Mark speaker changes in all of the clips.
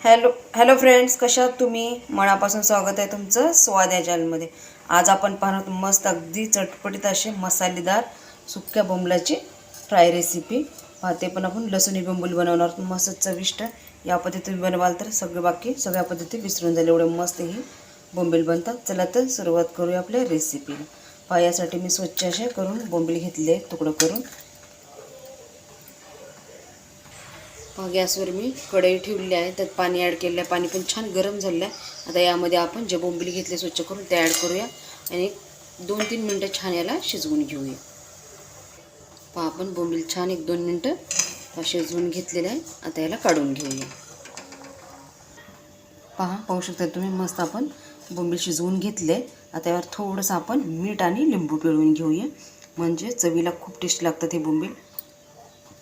Speaker 1: Hello hello friends कशा तुम्ही? मनापासून स्वागत आहे तुमचं स्वाद या चॅनलमध्ये आज आपण पाहणार मस्त अगदी चटपटीत असे मसालेदार सुक्या बोंबलाची फ्राय रेसिपी पाहते पण आपण लसूणी बोंबूल बनवणार आहोत. मस्त चविष्ट. या पद्धतीने बनवाल तर सगळे बाकी सगळ्या पद्धती विसरून जाईल. एवढे मस्त ही बोंबील बनतात. चला तर सुरुवात करूया आपल्या रेसिपीला पहा यासाठी मी स्वच्छ असे करून बोंबील घेतले तुकडं करून. गॅसवर मी कढई ठेवली आहे. त्यात पाणी ॲड केलं आहे. पाणी पण छान गरम झालं आहे. आता यामध्ये आपण जे बोंबिली घेतले स्वच्छ करून ते ॲड करूया आणि दोन तीन मिनटं छान याला शिजवून घेऊया. पहा आपण बोंबील छान एक दोन मिनटं शिजवून घेतलेलं आहे. आता याला काढून घेऊया. पहा पाहू शकता तुम्ही मस्त आपण बोंबील शिजवून घेतले आता यावर थोडंसं आपण मीठ आणि लिंबू पिळवून घेऊया. म्हणजे चवीला खूप टेस्ट लागतं हे बोंबील.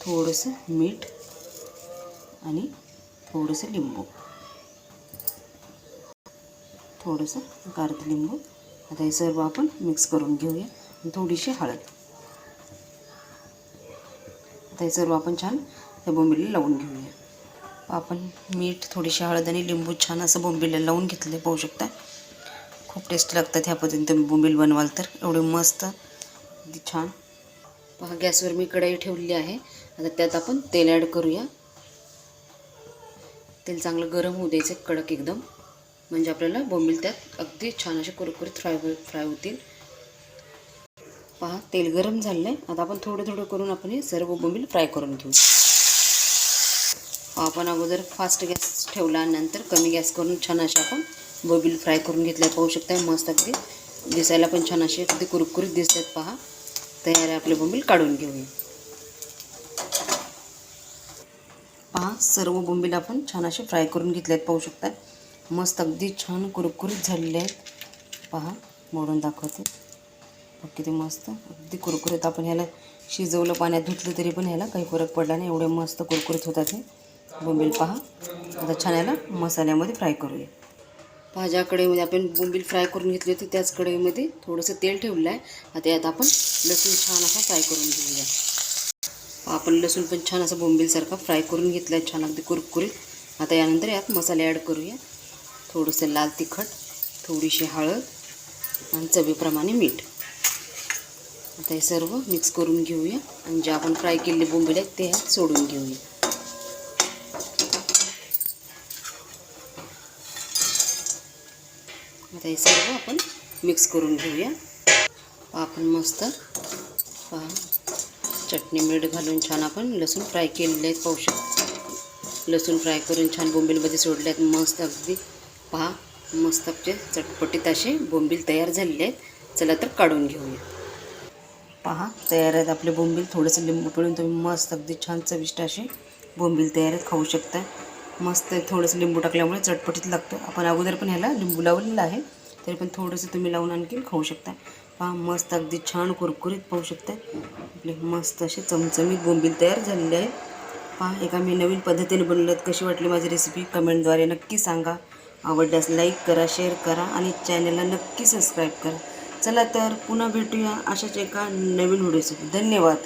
Speaker 1: थोडंसं मीठ आणि थोडंसं लिंबू. थोडंसं गारद लिंबू. आता हे सर्व आपण मिक्स करून घेऊया. आणि थोडीशी हळद. आता हे सर्व आपण छान त्या बोंबिलीला लावून घेऊया. आपण मीठ थोडीशी हळद आणि लिंबू छान असं बोंबिलीला लावून घेतले पाहू शकता. खूप टेस्ट लागतात ह्या पद्धतीने तुम्ही बोंबील बनवाल तर एवढे मस्त छान. पहा गॅसवर मी कढई ठेवली आहे. आता त्यात आपण तेल ॲड करूया. तेल चांगलं गरम होऊ द्यायचं कडक एकदम. म्हणजे आपल्याला बोंबील त्यात अगदी छान असे कुरकुरीत फ्राय फ्राय होतील. पहा तेल गरम झालं आहे आता आपण थोडं थोडं करून आपण हे सर्व बोंबील फ्राय करून घेऊ. आपण अगोदर फास्ट गॅस ठेवला नंतर कमी गॅस करून छान असे आपण बोंबील फ्राय करून घेतल्या पाहू शकता मस्त अगदी दिसायला पण छान असे अगदी कुरकुरीत दिसतात पहा. तयार आहे आपले बोंबील काढून घेऊया. पहा सर्व बोंबील आपण छान असे फ्राय करून घेतले आहेत पाहू शकता मस्त अगदी छान कुरकुरीत झालेले आहेत. पहा मोडून दाखवते. किती मस्त अगदी कुरकुरीत. आपण ह्याला शिजवलं पाण्यात धुतलं तरी पण ह्याला काही फरक पडला नाही. एवढे मस्त कुरकुरीत होतात हे. बोंबील पहा. आता छान याला मसाल्यामध्ये फ्राय करूया. पहा ज्या कढईमध्ये आपण बोंबील फ्राय करून घेतली होती त्याच कढईमध्ये थोडंसं तेल ठेवलं आहे. आता यात आपण लसूण छान असा फ्राय करून घेऊया. आपण लसूण पण छान असं बोंबीलसारखा फ्राय करून घेतला आहे छान अगदी कुरकुरीत. आता यानंतर यात मसाले ॲड करूया. थोडंसं लाल तिखट थोडीशी हळद आणि चवीप्रमाणे मीठ. आता हे सर्व मिक्स करून घेऊया आणि जे आपण फ्राय केलेले बोंबील आहेत ते ह्यात सोडून घेऊया. आता हे सर्व आपण मिक्स करून घेऊया. आपण मस्त पहा. चटणी मीठ घालून छान आपण लसूण फ्राय केलेले आहेत पाहू शकतो. लसूण फ्राय करून छान बोंबीलमध्ये सोडले आहेत मस्त अगदी. पहा मस्त आपले चटपटीत असे बोंबील तयार झालेले आहेत. चला तर काढून घेऊया. पहा तयार आहेत आपले बोंबील. थोडंसं लिंबू पिळून तुम्ही मस्त अगदी छान चविष्ट असे बोंबील तयार आहेत खाऊ शकता. मस्त थोडंसं लिंबू टाकल्यामुळे चटपटीत लागतं. आपण अगोदर पण ह्याला लिंबू लावलेलं आहे. तरी पण थोडंसं तुम्ही लावून आणखी खाऊ शकता. पहा मस्त अगदी छान कुरकुरीत पाहू शकता. आपले मस्त असे चमचमीत बोंबील तयार झालेले आहे पहा एका मी नवीन पद्धतीने बनवलं कशी वाटली माझी रेसिपी कमेंटद्वारे नक्की सांगा. आवडल्यास लाईक करा शेअर करा आणि चॅनलला नक्की सबस्क्राईब करा. चला तर पुन्हा भेटूया अशाच एका नवीन व्हिडिओसोबत धन्यवाद.